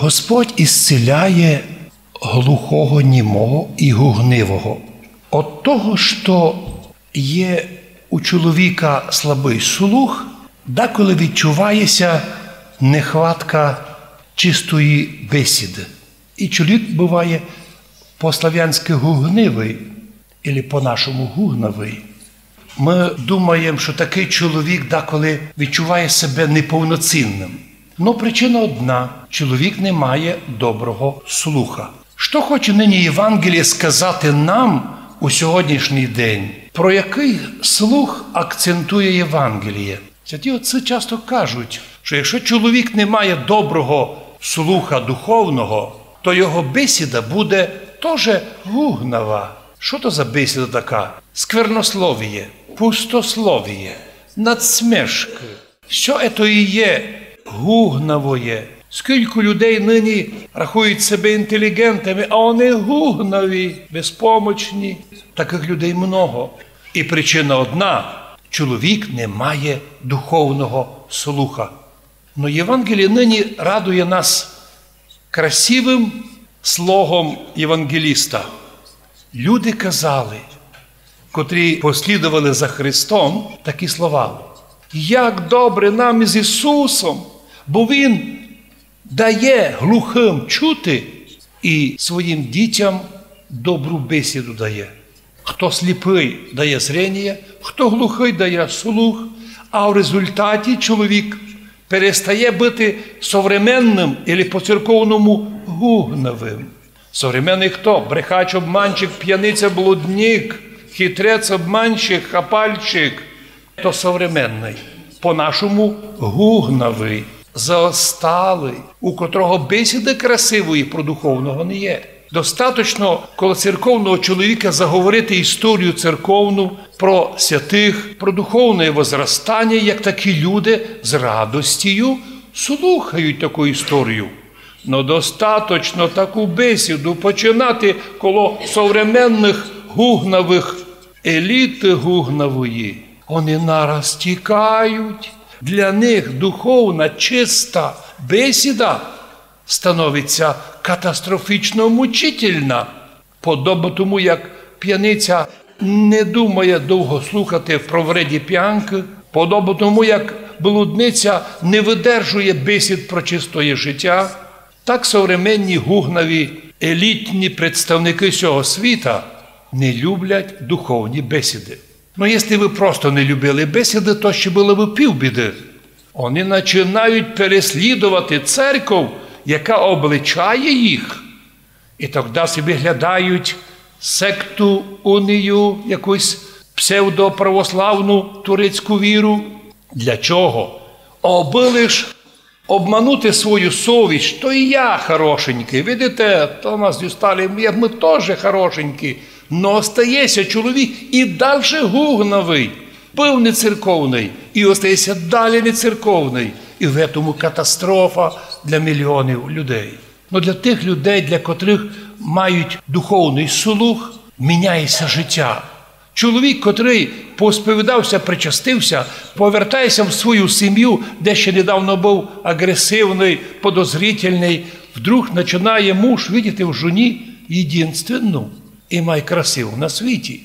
Господь ісцеляє глухого, німого і гугнивого. От того, що є у чоловіка слабий слух, деколи відчувається нехватка чистої бесіди. І чоловік буває по-слав'янськи гугнивий, або по-нашому гугнавий. Ми думаємо, що такий чоловік деколи відчуває себе неповноцінним. Ну, причина одна: чоловік не має доброго слуха. Що хоче нині Євангеліє сказати нам у сьогоднішній день, про який слух акцентує Євангеліє? Святі отці часто кажуть, що якщо чоловік не має доброго слуха духовного, то його бесіда буде теж гугнава. Що то за бесіда така? Сквернословіє, пустословіє, надсмешки. Що це і є гугнавоє? Скільки людей нині рахують себе інтелігентами, а вони гугнаві, безпомочні. Таких людей много. І причина одна: чоловік не має духовного слуха. Но Євангеліє нині радує нас красивим слогом євангеліста. Люди казали, котрі послідували за Христом, такі слова. Як добре нам із Ісусом, бо Він дає глухим чути і своїм дітям добру бесіду дає. Хто сліпий дає зрення, хто глухий дає слух, а в результаті чоловік перестає бути современним або по-церковному гугновим. Современний хто? Брехач, обманщик, п'яниця, блудник, хитрець, обманщик, хапальщик. То современний. По-нашому гугновий, заосталий, у котрого бесіди красивої про духовного не є. Достаточно коло церковного чоловіка заговорити історію церковну про святих, про духовне возростання, як такі люди з радостю слухають таку історію. Но достаточно таку бесіду починати коло современних гугнавих еліти гугнавої. Вони нараз тікають. Для них духовна чиста бесіда становиться катастрофічно мучительна. Подобно тому, як п'яниця не думає довго слухати про вреді п'янки, подобно тому, як блудниця не видержує бесід про чистоє життя, так современні гугнаві елітні представники цього світа не люблять духовні бесіди. Ну, якщо ви просто не любили бесіди, то ще було б півбіди. Вони починають переслідувати церкву, яка обличає їх, і тоді собі глядають секту унію, якусь псевдоправославну турецьку віру. Для чого? Аби лиш обманути свою совість, то і я хорошенький. Видите, то нас дістали, ми теж хорошенькі. Но остається чоловік і далі гугновий, пив не церковний, і остається далі не церковний. І в цьому катастрофа для мільйонів людей. Ну для тих людей, для котрих мають духовний слух, міняється життя. Чоловік, котрий посповідався, причастився, повертається в свою сім'ю, де ще недавно був агресивний, подозрительний, вдруг починає муж видіти в жоні єдинственну і найкрасиву на світі.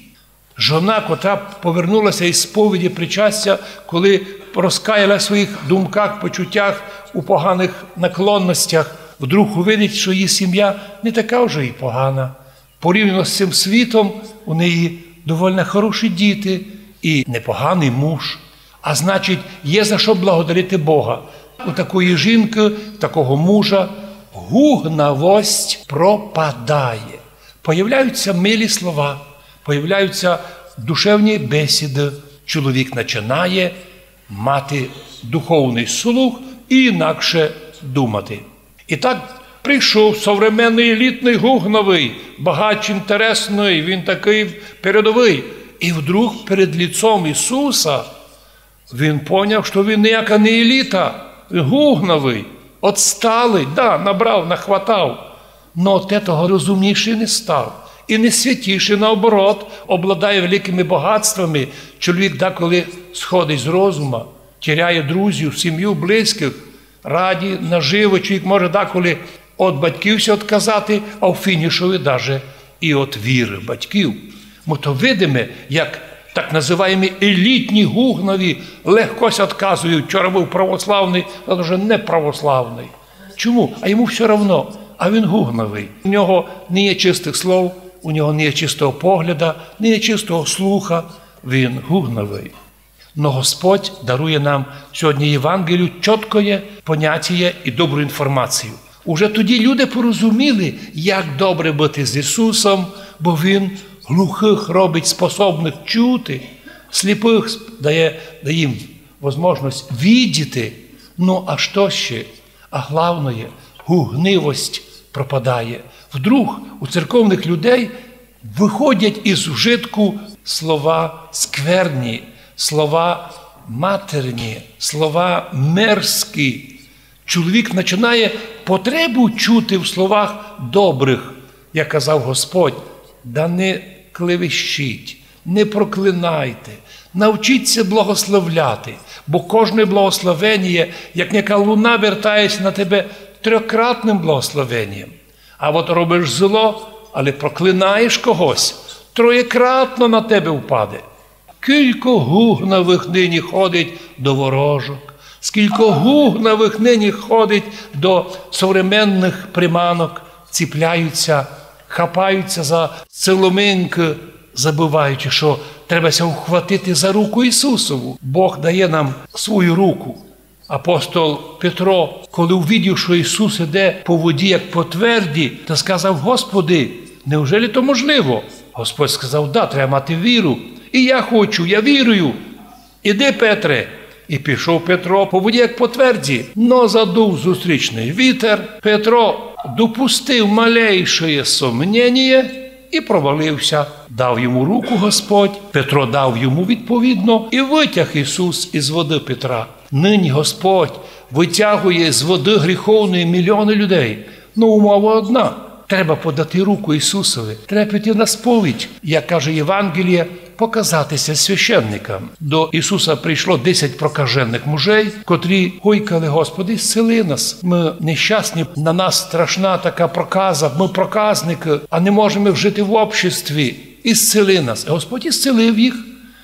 Жона, котра повернулася із сповіді причастя, коли розкаяла в своїх думках, почуттях у поганих наклонностях, вдруг увидить, що її сім'я не така вже і погана. Порівняно з цим світом у неї доволі хороші діти і непоганий муж. А значить, є за що благодарити Бога. У такої жінки, такого мужа, гугнавость пропадає. Появляються милі слова, появляються душевні бесіди. Чоловік починає мати духовний слух і інакше думати. І так прийшов современний елітний гугновий, багач інтересний, він такий передовий. І вдруг перед ліцом Ісуса він поняв, що він ніяка не еліта, гугновий, отсталий, да, набрав, нахватав. Но от того розумніший не став. І не святіший, наоборот, обладає великими багатствами. Чоловік деколи сходить з розума, тіряє друзів, сім'ю, близьких, раді, наживо. Чоловік може деколи від батьківся відказати, а в фінішові навіть і від віри батьків. Ми то видимо, як так називаємо елітні гугнові легкось відказують. Вчора був православний, а вже не православний. Чому? А йому все одно. А він гугновий. У нього не є чистих слов, у нього не є чистого погляда, не є чистого слуха. Він гугновий. Но Господь дарує нам сьогодні Євангелію чіткоє поняття і добру інформацію. Уже тоді люди порозуміли, як добре бути з Ісусом, бо Він глухих робить способних чути, сліпих дає, дає їм можливість віддіти. Ну, а що ще? А головне, гугнивость пропадає. Вдруг у церковних людей виходять із вжитку слова скверні, слова матерні, слова мерзкі. Чоловік починає потребу чути в словах добрих, як казав Господь, да не клевещіть, не проклинайте, навчіться благословляти, бо кожне благословення, як яка луна, вертається на тебе трьохкратним благословенням. А от робиш зло, але проклинаєш когось, троєкратно на тебе впаде. Кілько гугнових нині ходить до ворожок, скільки гугнових нині ходить до современних приманок, ціпляються, хапаються за ціломинки, забуваючи, що треба ся вхватити за руку Ісусову. Бог дає нам свою руку. Апостол Петро, коли увидів, що Ісус іде по воді, як по тверді, та сказав: Господи, неужели то можливо? Господь сказав, да, треба мати віру. І я хочу, я вірую. Іди, Петре. І пішов Петро по воді, як по тверді, но задув зустрічний вітер. Петро допустив малейшее сомнення і провалився. Дав йому руку Господь, Петро дав йому відповідно і витяг Ісус із води Петра. Нині Господь витягує з води гріховної мільйони людей. Ну, умова одна. Треба подати руку Ісусові, треба піти на сповідь, як каже Євангеліє, показатися священникам. До Ісуса прийшло 10 прокажених мужей, котрі гойкали, Господи, зцели нас. Ми нещасні, на нас страшна така проказа, ми проказники, а не можемо жити в обществі. І зцели нас. Господь ісцелив їх.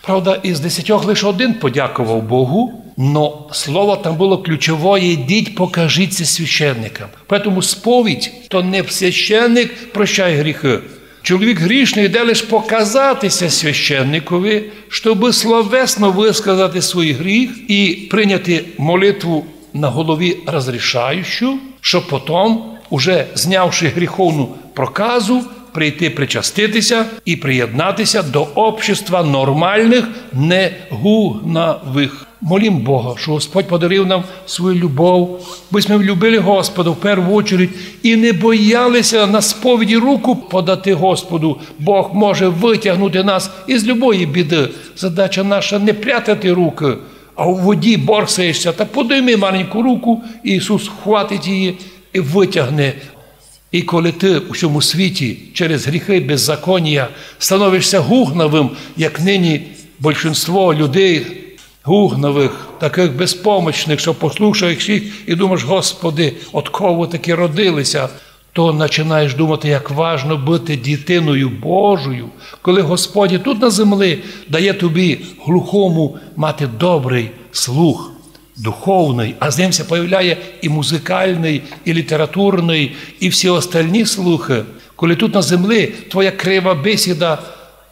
Правда, із десятьох лише один подякував Богу, но слово там було ключове, йдіть, покажіться священникам. Тому сповідь то не священник прощає гріхи. Чоловік грішний йде лише показатися священникові, щоб словесно висказати свій гріх і прийняти молитву на голові розрішаючу, щоб потім, уже знявши гріховну проказу, прийти причаститися і приєднатися до общества нормальних, негунавих. Молім Бога, що Господь подарив нам свою любов, бо ми влюбили Господа в першу чергу і не боялися на сповіді руку подати Господу. Бог може витягнути нас із любої біди. Задача наша не прятати руки, а у воді борсаєшся та подойми маленьку руку, і Ісус хватить її і витягне. І коли ти у цьому світі через гріхи беззаконня становишся гугновим, як нині більшинство людей гугнових, таких безпомочних, що послухаєш їх і думаєш, Господи, от кого таки родилися, то починаєш думати, як важно бути дитиною Божою, коли Господь тут на землі дає тобі глухому мати добрий слух. Духовний, а з ним появляє і музикальний, і літературний, і всі остальні слухи, коли тут на землі твоя крива бесіда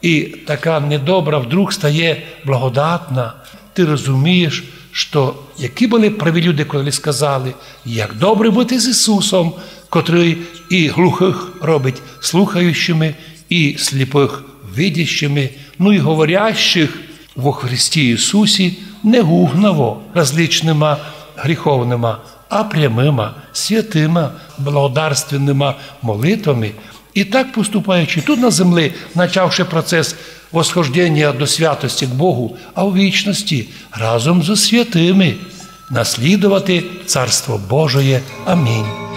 і така недобра вдруг стає благодатна, ти розумієш, що які були праві люди, коли сказали, як добре бути з Ісусом, котрий і глухих робить слухаючими, і сліпих видящими, ну і говорящих во Христі Ісусі не гугново различними гріховними, а прямими, святими, благодарственними молитвами. І так поступаючи тут на землі, почавши процес восхождення до святості к Богу, а у вічності разом з святими наслідувати Царство Божоє. Амінь.